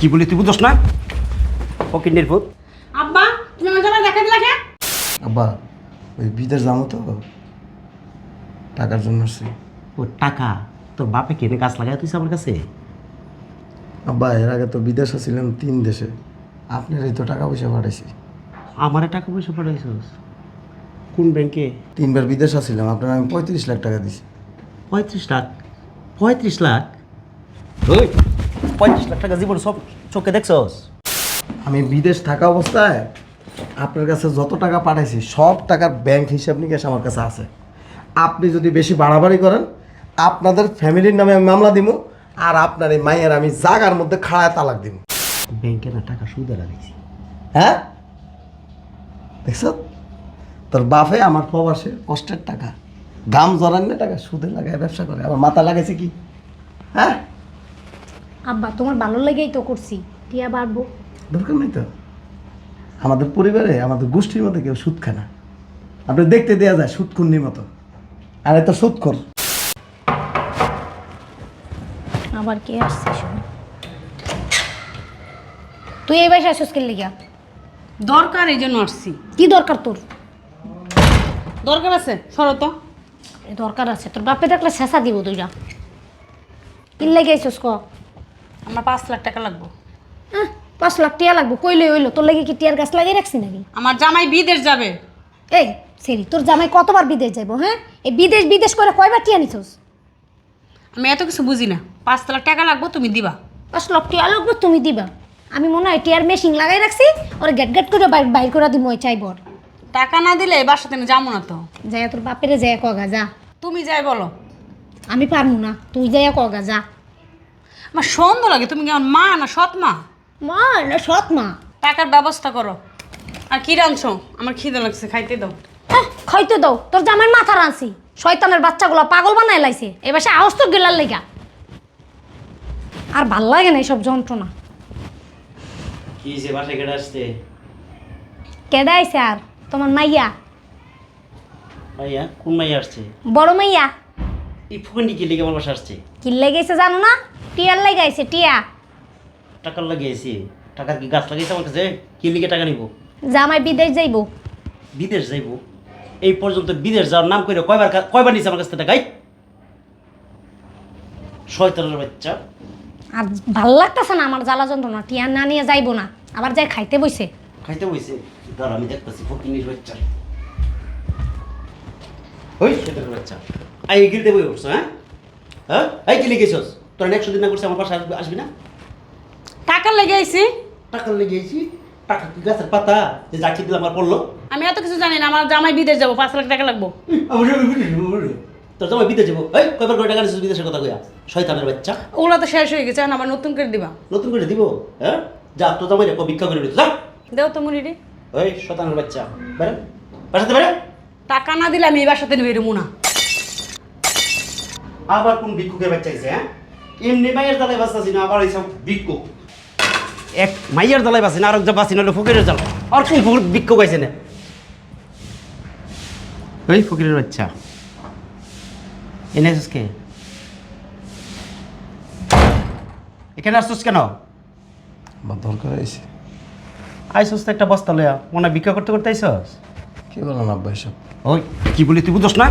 কি বলি তুই বুঝোস না? ফকিন্নির ভূত আব্বা তুমি আমার জামাই দেখা দিলা কে? আব্বা ওই বিদেশ যাব তো। টাকার জন্য আসছি। ও টাকা? তোর বাপে কেনে গাছ লাগাই তুই আমার কাছে? আব্বা এর আগে তো বিদেশে ছিলেন তিন দেশে। আপনার এই তো টাকা পয়সা পাঠাইছি। আমারে টাকা পয়সা পাঠাইছস? কোন ব্যাংকে তিনবার বিদেশে ছিলাম আপনার আমি পঁয়ত্রিশ লাখ টাকা দিছি। পঁয়ত্রিশ লাখ? পঁয়ত্রিশ লাখ? ওই! পঁয়ত্রিশ লাখ টাকা জীবন সব চোখে দেখছস আমি বিদেশ থাকা অবস্থায় আপনার কাছে যত টাকা পাঠাইছি, সব টাকার ব্যাংক হিসাব নিকাশ আমার কাছে আছে। আপনি যদি বেশি বাড়াবাড়ি করেন, আপনাদের ফ্যামিলির নামে আমি মামলা দিব আর আপনার এই মায়ের আমি জাগার মধ্যে খাড়ায় তালাক দিব ব্যাংকে না টাকা সুদে লাগাইছি হ্যাঁ? দেখছ? তোর বাপে আমার প্রবাসে কষ্টের টাকা গাম জড়ান টাকা সুদে লাগায় ব্যবসা করে আমার মাথা লাগাইছে কি? হ্যাঁ? আব্বা তোমার ভালো লেগেই তো করছি। টিয়া বাড়বো দরকার নেই তো। আমাদের পরিবারে আমাদের গোষ্ঠীর মধ্যে কেউ সুদ খায় না। আপনি দেখতে দেওয়া যায় সুদকুন্নির মতো। আর এত সুদখোর। আবার কে আসছে শোন। তুই এই বাসায় আসছিস কে লিগা? দরকার এই জন্য আসছি। কি দরকার তোর? দরকার আছে? সরো তো। এ দরকার আছে। তোর বাপে দেখলে শেষা দিব তুইরা কি লেগে আইসস ক? আমার পাঁচ লাখ টাকা লাগবে। আহ, পাঁচ লাখ টিয়া লাগবো। কইলে হইল? তোর লেগে কি টিয়ার গাছ লাগিয়ে রাখছি নাকি? আমার জামাই বিদেশ যাবে। এই সেরি তোর জামাই কতবার বিদেশ যাইবো হ্যাঁ? এই বিদেশ বিদেশ করে কয়বার টিয়া নিছস? আমি এত কিছু বুঝি না। পাঁচ লাখ টাকা লাগবে তুমি দিবা। পাঁচ লাখ টিয়া লাগবো তুমি দিবা। আমি মনে হয় টিয়ার মেশিন লাগাই রাখছি ওরা গেট গেট করে বাইর বাইর করে দিব ওই চাইবর টাকা না দিলে এবার সাথে আমি যাব না তো। যাই তোর বাপেরে যাই কগা যা। তুমি যাই বলো। আমি পারব না তুই যাই কগা যা। আমার সন্দেহ লাগে তুমি কি আমার মা না সৎ মা? মা না সৎ মা। টাকার ব্যবস্থা করো। আর কি রাঁধছো? আমার খিদে লাগছে খাইতে দাও। আহ, খাইতে দাও। তোর জামাইয়ের মাথা রাঁধছি। শয়তানের বাচ্চাগুলো পাগল বানায় লাইছে। এবার সে আওয়াজ তো গেলার লেগা। আর ভালো লাগে না এইসব যন্ত্রণা। কি যে বাসায় কেটে আসছে? কেডা আইছে আর? তোমার মাইয়া? ভাইয়া কোন মাই আসছে? বড় মাইয়া। এই ফুকন্ডি কি লেগে আমার বাসা আসছে? কি লেগেছে জানো না? টিয়ার লাগাইছে টিয়া। টাকার লাগিয়েছি টাকার কি গাছ লাগিয়েছে আমার কাছে? কি লিগে টাকা নিব? জামাই বিদেশ যাইব। বিদেশ যাইব? এই পর্যন্ত বিদেশ যাওয়ার নাম করে কয়বার কয়বার নিছে আমার কাছ থেকে টাকাই শয়তানের বাচ্চা। আর ভালো লাগতেছে না আমার জ্বালা যন্ত্রণা টিয়া না নিয়ে যাইব না। আবার যাই খাইতে বইছে। খাইতে বইছে। দাঁড়া আমি দেখতেছি ফকিনির বাচ্চা। ওই শয়তানের বাচ্চা। আই গিলতে বই উঠছো হ্যাঁ? হ্যাঁ? এই কি লিখেছস? তোরা একশো দিন না করছে আমার পাশে আসবি আসবি না? টাকা লেগে আইছি। টাকা লেগেছি টাকা কি গাছের পাতা? যে জাকি দিলাম আমার পড়ল। আমি এত কিছু জানি না আমার জামাই বিদেশ যাব পাঁচ লাখ টাকা লাগবো। তোর জামাই বিদেশ যাব। এই কয়বার করে টাকা নিছিস বিদেশের কথা কইয়া? শয়তানের বাচ্চা। ওগুলো তো শেষ হয়ে গেছে এখন আবার নতুন করে দিবা। নতুন করে দিব? হ্যাঁ? যা তোর জামাই রেখো ভিক্ষা করে যা। দেও তো মুনিরি ওই শয়তানের বাচ্চা। বেরে বাসাতে বেরে টাকা না দিলে আমি এই বাসাতে নিবে না। আবার কোন ভিক্ষুকের বাচ্চা হ্যাঁ? এমনি মাইয়ের জ্বালায় বাঁচতেছি না আবার এইসব ভিক্ষুক। এক মাইয়ের জ্বালায় বাঁচি না আর একজন বাঁচি নাহলে ফকিরের জ্বালা আর কোন ফকির ভিক্ষুক আছে না? ওই ফকিরের বাচ্চা। এনে কে? এখানে আসছিস কেন? আমার দরকার হয়েছে আইসস তো একটা বস্তা লয়া মনে ভিক্ষা করতে করতে আইসস? কি বলেন আব্বা এসব? ওই কি বলি তুই বুঝোস না?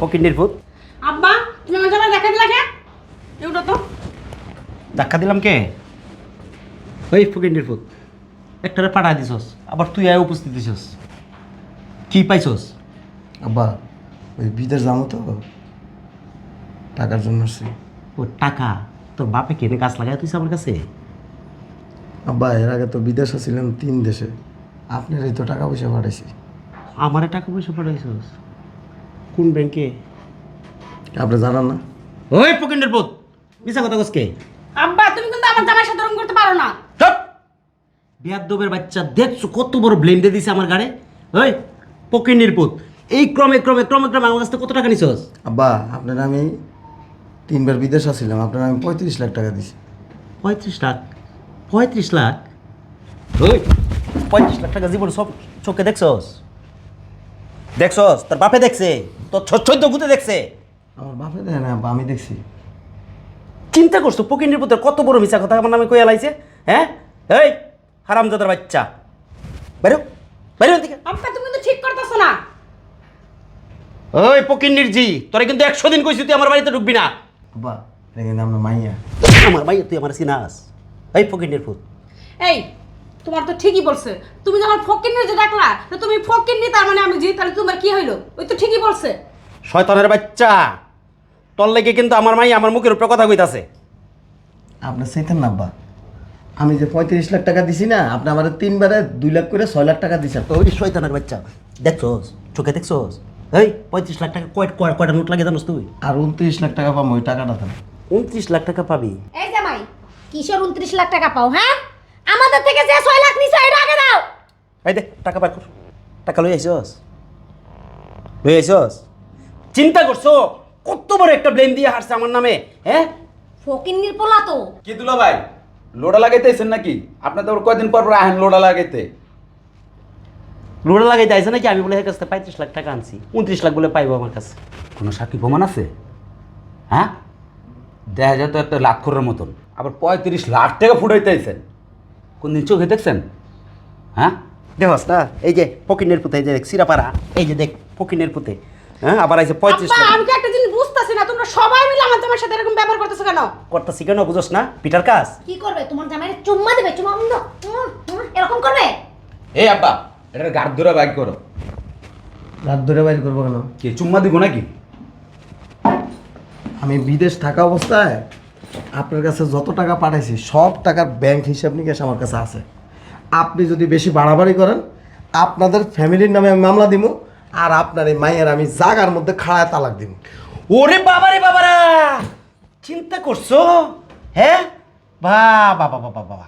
ফকির ভূত আব্বা তুমি আমার জামাই দেখা দিলা কে এগুলো তো ধাক্কা দিলাম কে? ওই ফকির ভূত একটারে পাঠা দিছস আবার তুই আয় উপস্থিত দিছস কি পাইছস? আব্বা ওই বিদেশ যাব তো টাকার জন্য আসছি। ও টাকা? তোর বাপে কেনে গাছ লাগাই তুই আমার কাছে? আব্বা এর আগে তো বিদেশে ছিলেন তিন দেশে আপনার এই তো টাকা পয়সা পাঠাইছি। আমারে টাকা পয়সা পাঠাইছস? কোন ব্যাংকে? আপনি জানান না? ওই ফকির ভূত মিশা কথা কসকে আব্বা তুমি কিন্তু আমার জামাই সাথে ওরকম করতে পারো না। বিয়াদ্দবের বাচ্চা দেখছ কত বড় ব্লেম দিয়ে দিছে আমার গাড়ে? ওই পকির পুত। এই ক্রমে ক্রমে ক্রমে ক্রমে আমার কাছ থেকে কত টাকা নিছস? আব্বা আপনার আমি তিনবার বিদেশে ছিলাম আপনার আমি পঁয়ত্রিশ লাখ টাকা দিছি। পঁয়ত্রিশ লাখ? পঁয়ত্রিশ লাখ? ওই পঁয়ত্রিশ লাখ টাকা জীবন সব চোখে দেখছস? দেখছস? তোর বাপে দেখছে তোর চোদ্দ গুতে দেখছে। আমার বাপে দেয় না আমি দেখছি। চিন্তা করছ? পকিনের পুত্র কত বড় মিশা কথা আমার নামে কইয়া লাইছে? হ্যাঁ? এই হারামজাদার বাচ্চা। বাইরো বাইরো দিকে আব্বা তুমি তো ঠিক করতেছো না। ওই পকিন্নির জি তোরা কিন্তু একশো দিন কইছি তুই আমার বাড়িতে ঢুকবি না। এটা কিন্তু আপনার মাইয়া। আমার ভাই তুই আমার সিনাস। এই পকিন্নির পুত এই তোমার তো ঠিকই বলছে। তুমি যখন ফকির নিয়ে যে ডাকলা তো তুমি ফকির নিয়ে তার মানে আমি জি তাহলে তোমার কি হইল? ওই তো ঠিকই বলছে। শয়তানের বাচ্চা। তোর লেগে কিন্তু আমার মাই আমার মুখের উপরে কথা কইতাছে। আপনি চাইতেন না আব্বা। আমি যে পঁয়ত্রিশ লাখ টাকা দিছি না আপনি আমার তিনবারে দুই লাখ করে ছয় লাখ টাকা দিছেন। ওই শয়তানের বাচ্চা। দেখছোস? চোখে দেখছোস? এই পঁয়ত্রিশ লাখ টাকা কয় কয়- কয়টা নোট লাগে জানোস তুই? আর উনত্রিশ লাখ টাকা পাবো ওই টাকাটা দেন। উনত্রিশ লাখ টাকা পাবি? এই জামাই কিশোর উনত্রিশ লাখ টাকা পাও হ্যাঁ? আমাদের থেকে যে ছয় লাখ নিছো এটা আগে দাও। এই দে টাকা বার কর। টাকা লই আইসস লই আইসস চিন্তা করছ? কত বড় একটা ব্লেম দিয়ে হারছে আমার নামে হ্যাঁ? ফকিন্নির পোলা তো। কি দুলা ভাই লোডা লাগাইতেছেন নাকি? আপনার তো কয়দিন পর পর আহেন লোডা লাগাইতে? রোডে লাগাই যাইছে নাকি? আমি বলে এর কাছ থেকে পঁয়ত্রিশ লাখ টাকা আনছি উনত্রিশ লাখ বলে পাইবো আমার কাছে। কোনো সাক্ষী প্রমাণ আছে? হ্যাঁ? দেখা যায় তো একটা লাখ করার মতন। আবার পঁয়ত্রিশ লাখ টাকা ফুটাইতেছেন কোন দিন চোখে দেখছেন? হ্যাঁ? দেখস না এই যে ফকিনের পুতে এই যে দেখ সিরাপাড়া এই যে দেখ ফকিনের পুতে হ্যাঁ? আবার আইছে পঁয়ত্রিশ লাখ। তোমরা সবাই মিলে আমার তোমার সাথে এরকম ব্যবহার করতেছো কেন? করতেছি কেন বুঝোস না? পিটার কাজ? কি করবে? তোমার জামাইয়ের চুম্মা দেবে চুম্মা উম, উম, উম, এরকম করবে? এই আব্বা এটা গাড় ধরে বাইক করো। রাত ধরে বাইর করব কেন? কি চুম্মা দিব নাকি? আমি বিদেশ থাকা অবস্থায় আপনার কাছে যত টাকা পাঠাইছি সব টাকার ব্যাংক হিসাব নিকাশ আমার কাছে আছে। আপনি যদি বেশি বাড়াবাড়ি করেন আপনাদের ফ্যামিলির নামে আমি মামলা দিব আর আপনার এই মায়ের আমি জাগার মধ্যে খাড়ায় তালাক দিব ওরে বাবারে বাবারা! চিন্তা করছ? হ্যাঁ? বা বাবা বাবা বাবা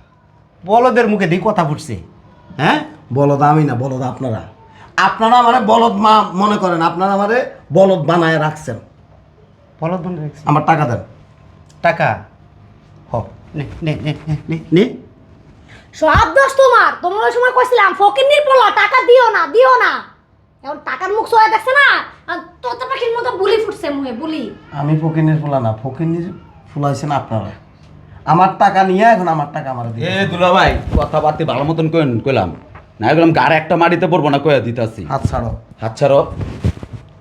বলদের মুখে দিয়ে কথা ফুটছে হ্যাঁ? বলদ আমি না বলদ আপনারা। আপনারা আমারে বলদ মা মনে করেন আপনারা আমারে বলদ বানায় রাখছেন। বলদ বন্ধ রাখছি আমার টাকা দেন। টাকা? হ নে নে নে নে, নে। সব দোষ তোমার। তোমার ওই সময় কইছিলাম ফকিন্নির পোলা টাকা দিও না দিও না। এখন টাকার মুখ সোয়া দেখছে না? তোত পাখির মতো বুলি ফুটছে মুহে বুলি। আমি ফকিনের ফুলা না ফকিনের ফুলাইছেন আপনারা। আমার টাকা নিয়ে এখন আমার টাকা আমার দিয়ে এ দুলা ভাই কথাবার্তা ভালো মতন কইন কইলাম। না গেলাম গাড়ে একটা মাটিতে পড়ব না কয়া দিতাছি। হাত ছাড়ো। হাত ছাড়ো।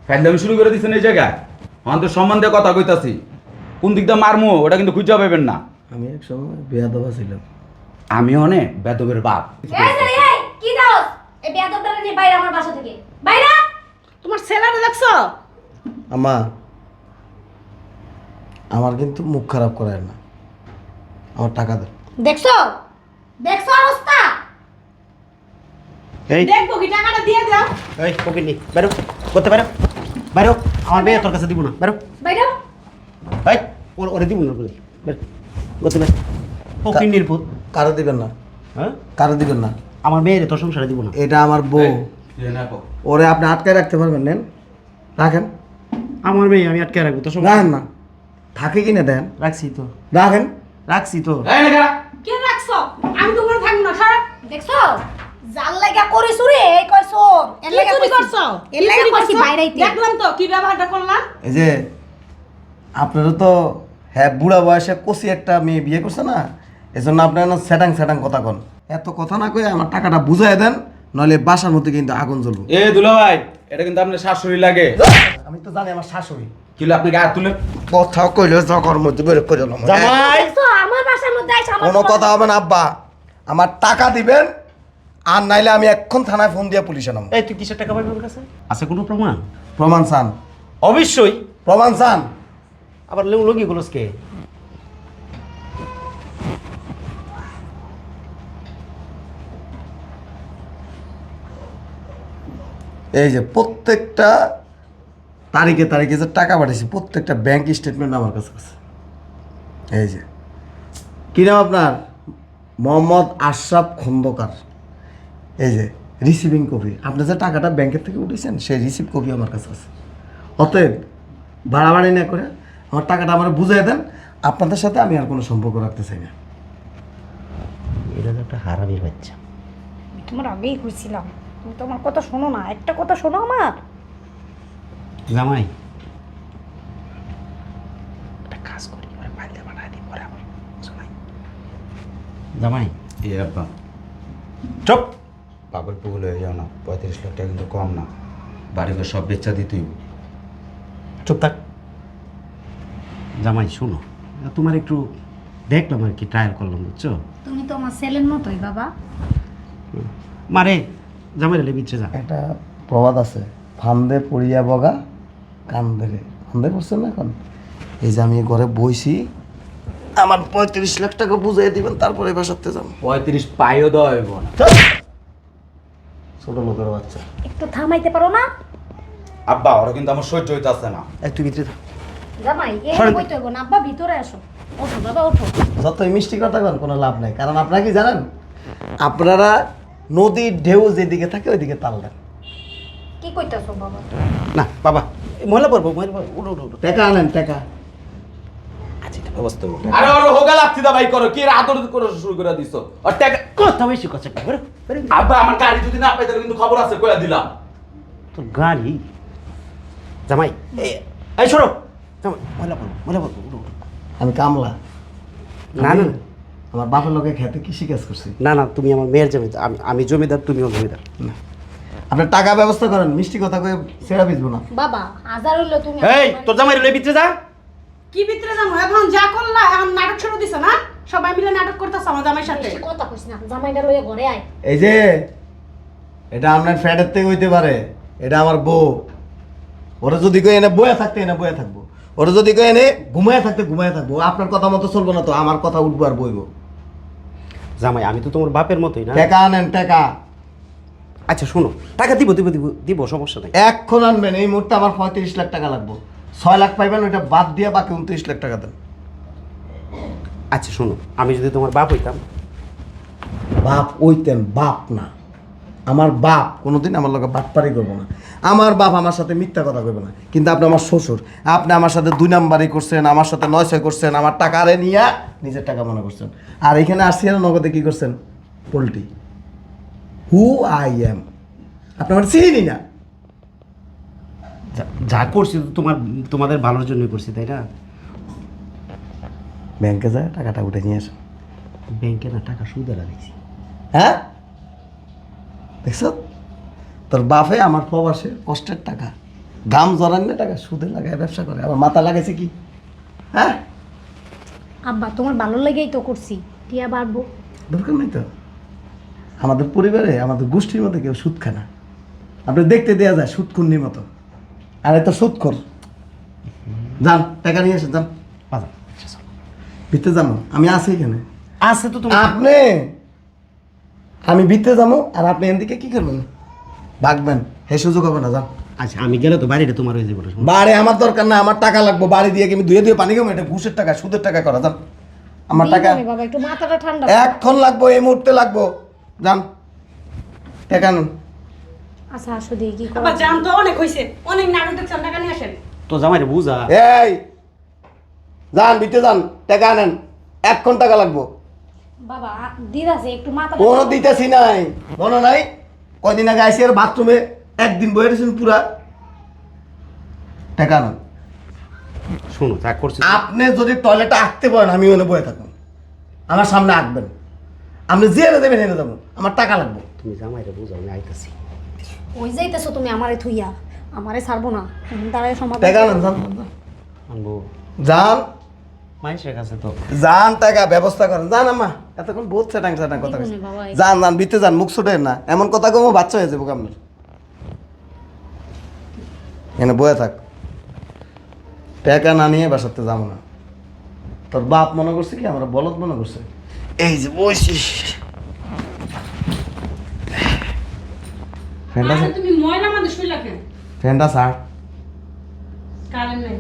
ফ্যান্ডামি শুরু করে দিছেন এই জায়গায়। আমাদের সম্মান দিয়ে কথা কইতাছি। কোন দিক দিয়ে মারমু ওটা কিন্তু খুঁজে পাবেন না। আমি এক সময় বেয়াদবা ছিলাম। আমি অনেক বেদবের বাপ। এই কি দাও এই বেয়াদবটারে নিয়ে বাইরে আমার বাসা থেকে। ছেলেরা দেখছ? আমা আমার কিন্তু মুখ খারাপ করায় না। আমার টাকা দেন দেখছ? দেখছ অবস্থা? এই। দেখব কি? টাকাটা দিয়ে দাও। এই নি। বেরো করতে বেরো আমার মেয়ে তোর কাছে দিব না। বেরো বাইরে। এই ওর ওরে দিব না বলে। বের করতে নির্ভূত কারও দিবেন না। হ্যাঁ? কারও দিবেন না। আমার মেয়ের তোর সংসারে দিব না। এটা আমার বউ। ওরে আপনি আটকায় রাখতে পারবেন নেন। রাখেন। আমার মেয়ে আমি আটকে রাখব তোর সংসার রাখেন না। থাকে কিনে দেন। রাখছি তো। রাখেন। রাখছি তো। কে রাখছো? আমি তো কোনো থাকব না সারা। দেখছ? জাল লাগা করে সুরে এই কই সোর এর লাগা চুরি করছ? এর লাগা কইছি করছ? দেখলাম তো কি ব্যবহারটা এই যে আপনারও তো হ্যাঁ বুড়া বয়সে কষি একটা মেয়ে বিয়ে করছে না? এজন্য আপনার না স্যাটাং স্যাটাং কথা কন। এত কথা না কয়ে আমার টাকাটা বুঝাই দেন। নইলে বাসার মধ্যে কিন্তু আগুন জ্বলবো। এ দুলা ভাই এটা কিন্তু আপনার শাশুড়ি লাগে। আমি তো জানি আমার শাশুড়ি। কিলো আপনি গায়ে তুলে কথা কইলে জগর মধ্যে বের করে দিলাম। জামাই! দেখছ আমার বাসার মধ্যে আইসা আমার কোনো কথা হবে না আব্বা। আমার টাকা দিবেন আর নাইলে আমি এক্ষণ থানায় ফোন দিয়ে পুলিশে নাম এই তুই কিসের টাকা পাবি ওর কাছে? আছে কোনো প্রমাণ? প্রমাণ চান। অবশ্যই। প্রমাণ চান। আবার লেউ লগি গুলোসকে এই যে প্রত্যেকটা তারিখে তারিখে যে টাকা পাঠিয়েছি প্রত্যেকটা ব্যাংক স্টেটমেন্ট আমার কাছে আছে। এই যে। কী নাম আপনার? মোহাম্মদ আশরাফ খন্দকার। এই যে রিসিভিং কপি আপনি যে টাকাটা ব্যাংকের থেকে উঠেছেন সেই রিসিভ কপি আমার কাছে আছে। অতএব বাড়াবাড়ি না করে আমার টাকাটা আমার বুঝিয়ে দেন আপনাদের সাথে আমি আর কোনো সম্পর্ক রাখতে চাই না। এটা তো একটা হারামির বাচ্চা। তোমার আগেই কইছিলাম। তুমি তোমার কথা শোনো না একটা কথা শোনো আমার। জামাই। একটা কাজ করি ওরে পাইলে বানায় দিই জামাই। এ আব্বা। চুপ। পাগল পুগল হয়ে যাও না পঁয়ত্রিশ লাখ টাকা কিন্তু কম না। বাড়িতে সব বেচা দিতেই চুপ থাক। জামাই শোনো তোমার একটু দেখলাম আর কি ট্রায়াল করলাম বুঝছ? তুমি তো আমার ছেলের মতোই বাবা। মারে জামাই রেলে বিচ্ছে যা একটা প্রবাদ আছে ফান্দে পড়িয়া বগা কান্দে ফান্দে পড়ছেন না এখন? এই যে আমি ঘরে বইছি আমার পঁয়ত্রিশ লাখ টাকা বুঝাই দিবেন তারপরে বাসাতে যাব। পঁয়ত্রিশ পাইও দেওয়া হইব না। ছোট লোকের বাচ্চা। একটু থামাইতে পারো না? আব্বা ওরা কিন্তু আমার সহ্য হইতেছে না। এই তুই ভিতরে থাক। জামাই এই বইতে হইব না। আব্বা ভিতরে আসো। ওঠো বাবা ওঠো। যতই মিষ্টি কথা কন কোনো লাভ নাই। কারণ আপনারা কি জানেন? আপনারা নদীর ঢেউ যেদিকে থাকে ওইদিকে তাল দেন। কি কইতাছো বাবা? না বাবা এই মহিলা পড়ব মহিলা পড়ব উঠো উঠো উঠো। টাকা আনেন টাকা। আচ্ছা এটা ব্যবস্থা করব আরে ওর হোগা লাগছি দা ভাই করো কি এর আদর করে শুরু করে দিছো? আর টাকা কথা বেশি কথা বেরো বেরো আব্বা আমার গাড়ি যদি না পাই তাহলে কিন্তু খবর আছে কইয়া দিলাম। তোর গাড়ি? জামাই এই- এই সরো। জামাই মহিলা পড়ব মহিলা পড়ব উঠো উঠো। আমি কামলা। না না। আমার বাপের লোকে খেতে কৃষি কাজ করছি? না না তুমি আমার মেয়ের জমিদার। আমি আমি জমিদার তুমিও জমিদার। না। আপনি টাকা ব্যবস্থা করেন মিষ্টি কথা কয়ে সেরা বিজবো না। বাবা হাজার হইল তুমি এই তোর জামাই রেলে বিচ্ছে যা। কি ভিতরে যাব এখন যা করলা এখন নাটক শুরু দিছো না? সবাই মিলে নাটক করতেছ আমার জামাইয়ের সাথে। বেশি কথা কইছ না জামাইটা লইয়া ঘরে আয়। এই যে এটা আপনার ফ্যাটের থেকে হইতে পারে এটা আমার বউ। ওরা যদি কই এনে বয়ে থাকতে এনে বয়ে থাকব। ওরা যদি কই এনে ঘুমায় থাকতে ঘুমায় থাকব। আপনার কথা মতো চলবো না তো আমার কথা উঠবো আর বইবো। জামাই আমি তো তোমার বাপের মতোই না? টাকা আনেন টাকা। আচ্ছা শোনো টাকা দিব দিব দিব দিব সমস্যা নাই। এখন আনবেন এই মুহূর্তে আমার পঁয়ত্রিশ লাখ টাকা লাগবো। ছয় লাখ পাইবেন ওইটা বাদ দিয়ে বাকি উনত্রিশ লাখ টাকা দেন। আচ্ছা শোনো আমি যদি তোমার বাপ হইতাম। বাপ ওইতেন বাপ না। আমার বাপ কোনোদিন আমার লোকে বাটপারি করব না। আমার বাপ আমার সাথে মিথ্যা কথা করবে না। কিন্তু আপনি আমার শ্বশুর। আপনি আমার সাথে দুই নাম্বারই করছেন আমার সাথে নয় ছয় করছেন আমার টাকা আরে নিয়ে নিজের টাকা মনে করছেন। আর এখানে আসছি আর নগদে কী করছেন? পোল্ট্রি। হু আই এম আপনি আমার চিনি না। যা- যা করছি তো তোমার তোমাদের ভালোর জন্যই করছি তাই না? ব্যাংকে যায় টাকাটা উঠে নিয়ে আসেন ব্যাংকে না টাকা সুদে লাগাইছি হ্যাঁ? দেখছ তোর বাপে আমার প্রবাসে কষ্টের টাকা। দাম জড়ান টাকা? সুদে লাগায় ব্যবসা করে আবার মাথা লাগাইছে কি? হ্যাঁ আব্বা তোমার ভালো লেগেই তো করছি টিয়া বাড়বো দরকার নেই তো। আমাদের পরিবারে আমাদের গোষ্ঠীর মধ্যে কেউ সুদ খায় না। আপনি দেখতে দেওয়া যায় সুদ খুন্নির মতো। আর এত সুদ খোর। যান টাকা নিয়ে এসে যান। ভিতরে যাব আমি আছি এখানে। আছে তো তোমার। আপনি আমি ভিতরে যাব আর আপনি এদিকে কি করবেন? ভাগবেন হে সুযোগ হবে না যান। আচ্ছা আমি গেলে তো বাড়িটা তোমার হয়ে যাব। বাড়ি আমার দরকার না আমার টাকা লাগবে। বাড়ি দিয়ে আমি ধুয়ে ধুয়ে পানি খাব এটা ঘুষের টাকা সুদের টাকা করা যান। আমার টাকা বাবা একটু মাথাটা ঠান্ডা এক্ষণ লাগবো এই মুহূর্তে লাগবো। যান। টাকা নেন। আচ্ছা আসো দিয়ে কি আবার জাম তো অনেক হয়েছে অনেক নাটক দেখছেন টাকা নিয়ে আসেন। তো জামাইরে বুঝা। এই যান ভিতরে যান টাকা আনেন এক্ষণ টাকা লাগবো। বাবা দিদাছে একটু মাথা কোনো দিতেছি নাই। মনে নাই? কয়দিন আগে আইসি আর বাথরুমে একদিন বয়ে রয়েছেন পুরা। টাকা শোনো যা করছি আপনি যদি টয়লেটে আঁকতে পারেন আমি ওখানে বয়ে থাকুন। আমার সামনে আঁকবেন। আপনি যে এনে দেবেন এনে দেবো। আমার টাকা লাগবে। তুমি জামাইরে বুঝাও আমি আইতাছি। ওই যাইতেছো তুমি আমারে থুইয়া। আমারে ছাড়বো না। দাঁড়ায় সমাধান টাকা আনেন যান, যান, কাছে তো। যান টাকা ব্যবস্থা করেন। যান আম্মা এতক্ষণ বহুত সেটাং সেটাং কথা কইছে। যান যান বিতে যান মুখ না। এমন কথা কমো বাচ্চা হয়ে যাব আপনার এনে বয়ে থাক। টাকা না নিয়ে বাসাতে যাব না। তোর বাপ মনে করছে কি? আমরা বলদ মনে করছে। এই যে বসি ফ্যানটা তুমি ময়লা আমাদের শুইলা কেন? ফ্যানটা ছাড়। কারেন্ট নেই।